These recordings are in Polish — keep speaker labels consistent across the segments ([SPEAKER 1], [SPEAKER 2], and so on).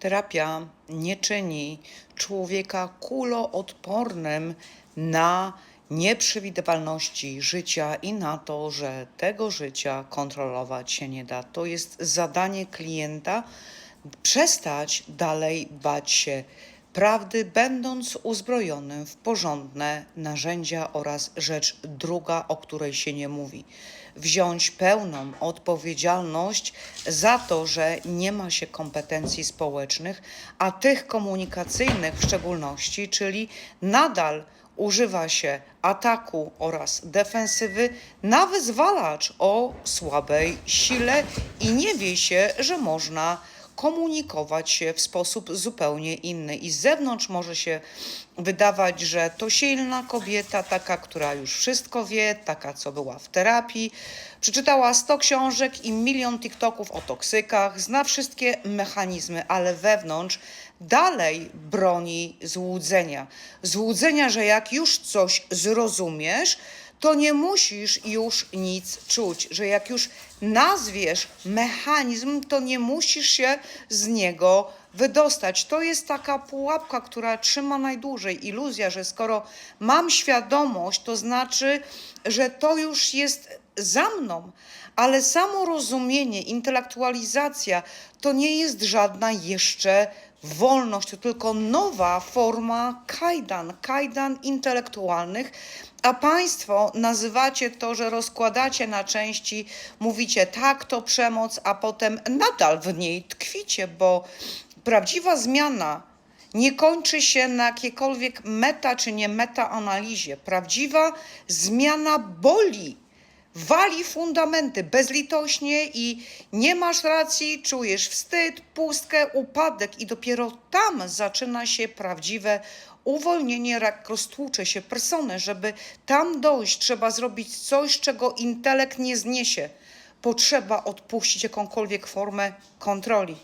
[SPEAKER 1] Terapia nie czyni człowieka kuloodpornym na nieprzewidywalności życia i na to, że tego życia kontrolować się nie da. To jest zadanie klienta przestać dalej bać się prawdy, będąc uzbrojonym w porządne narzędzia oraz rzecz druga, o której się nie mówi. Wziąć pełną odpowiedzialność za to, że nie ma się kompetencji społecznych, a tych komunikacyjnych w szczególności, czyli nadal używa się ataku oraz defensywy na wyzwalacz o słabej sile i nie wie się, że można komunikować się w sposób zupełnie inny. I z zewnątrz może się wydawać, że to silna kobieta, taka, która już wszystko wie, taka, co była w terapii, przeczytała 100 książek i milion TikToków o toksykach, zna wszystkie mechanizmy, ale wewnątrz dalej broni złudzenia. Złudzenia, że jak już coś zrozumiesz, to nie musisz już nic czuć, że jak już nazwiesz mechanizm, to nie musisz się z niego wydostać. To jest taka pułapka, która trzyma najdłużej. Iluzja, że skoro mam świadomość, to znaczy, że to już jest za mną. Ale samo rozumienie, intelektualizacja to nie jest żadna jeszcze wolność, to tylko nowa forma kajdan, kajdan intelektualnych, a Państwo nazywacie to, że rozkładacie na części, mówicie tak, to przemoc, a potem nadal w niej tkwicie, bo prawdziwa zmiana nie kończy się na jakiejkolwiek meta czy nie meta analizie. Prawdziwa zmiana boli wali fundamenty bezlitośnie i nie masz racji, czujesz wstyd, pustkę, upadek i dopiero tam zaczyna się prawdziwe uwolnienie, jak roztłucze się personę. Żeby tam dojść, trzeba zrobić coś, czego intelekt nie zniesie. Potrzeba odpuścić jakąkolwiek formę kontroli.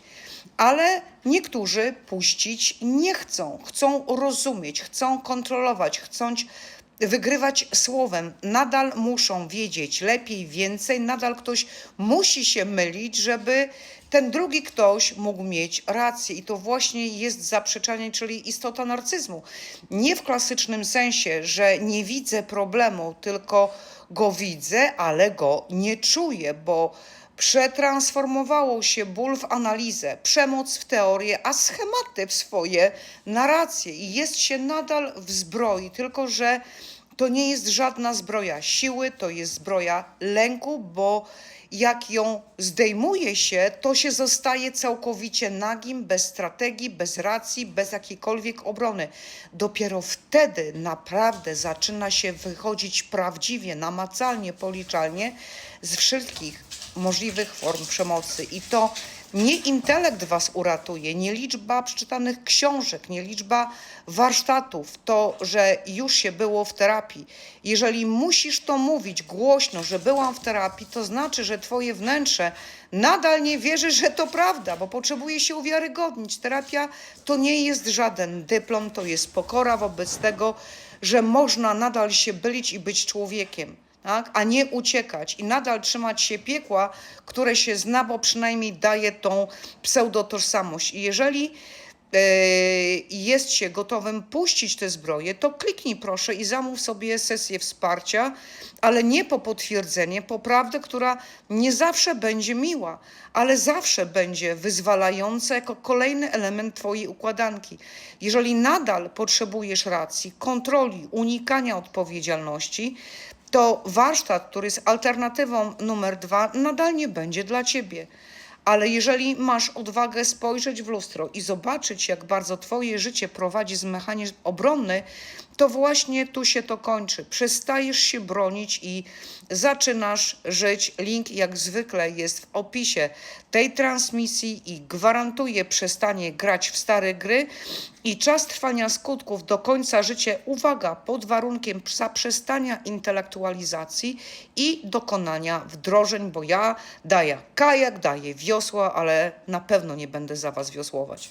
[SPEAKER 1] Ale niektórzy puścić nie chcą, chcą rozumieć, chcą kontrolować, chcą wygrywać słowem. Nadal muszą wiedzieć lepiej, więcej, nadal ktoś musi się mylić, żeby ten drugi ktoś mógł mieć rację. I to właśnie jest zaprzeczanie, czyli istota narcyzmu. Nie w klasycznym sensie, że nie widzę problemu, tylko go widzę, ale go nie czuję, bo przetransformowało się ból w analizę, przemoc w teorię, a schematy w swoje narracje i jest się nadal w zbroi, tylko że to nie jest żadna zbroja siły, to jest zbroja lęku, bo jak ją zdejmuje się, to się zostaje całkowicie nagim, bez strategii, bez racji, bez jakiejkolwiek obrony. Dopiero wtedy naprawdę zaczyna się wychodzić prawdziwie, namacalnie, policzalnie z wszystkich możliwych form przemocy. I to nie intelekt was uratuje, nie liczba przeczytanych książek, nie liczba warsztatów, to, że już się było w terapii. Jeżeli musisz to mówić głośno, że byłam w terapii, to znaczy, że twoje wnętrze nadal nie wierzy, że to prawda, bo potrzebuje się uwiarygodnić. Terapia to nie jest żaden dyplom, to jest pokora wobec tego, że można nadal się bylić i być człowiekiem tak? a nie uciekać i nadal trzymać się piekła, które się zna, bo przynajmniej daje tą pseudotożsamość. I jeżeli e, jest się gotowym puścić te zbroje, to kliknij proszę i zamów sobie sesję wsparcia, ale nie po potwierdzenie, po prawdę, która nie zawsze będzie miła, ale zawsze będzie wyzwalająca jako kolejny element Twojej układanki. Jeżeli nadal potrzebujesz racji, kontroli, unikania odpowiedzialności, to warsztat, który jest alternatywą numer dwa, nadal nie będzie dla ciebie. Ale jeżeli masz odwagę spojrzeć w lustro i zobaczyć, jak bardzo Twoje życie prowadzi z mechanizm obronny, to właśnie tu się to kończy. Przestajesz się bronić i zaczynasz żyć. Link, jak zwykle, jest w opisie tej transmisji i gwarantuję przestanie grać w stare gry i czas trwania skutków do końca życia. Uwaga, pod warunkiem zaprzestania intelektualizacji i dokonania wdrożeń, bo ja daję kajak, daję wiosła, ale na pewno nie będę za Was wiosłować.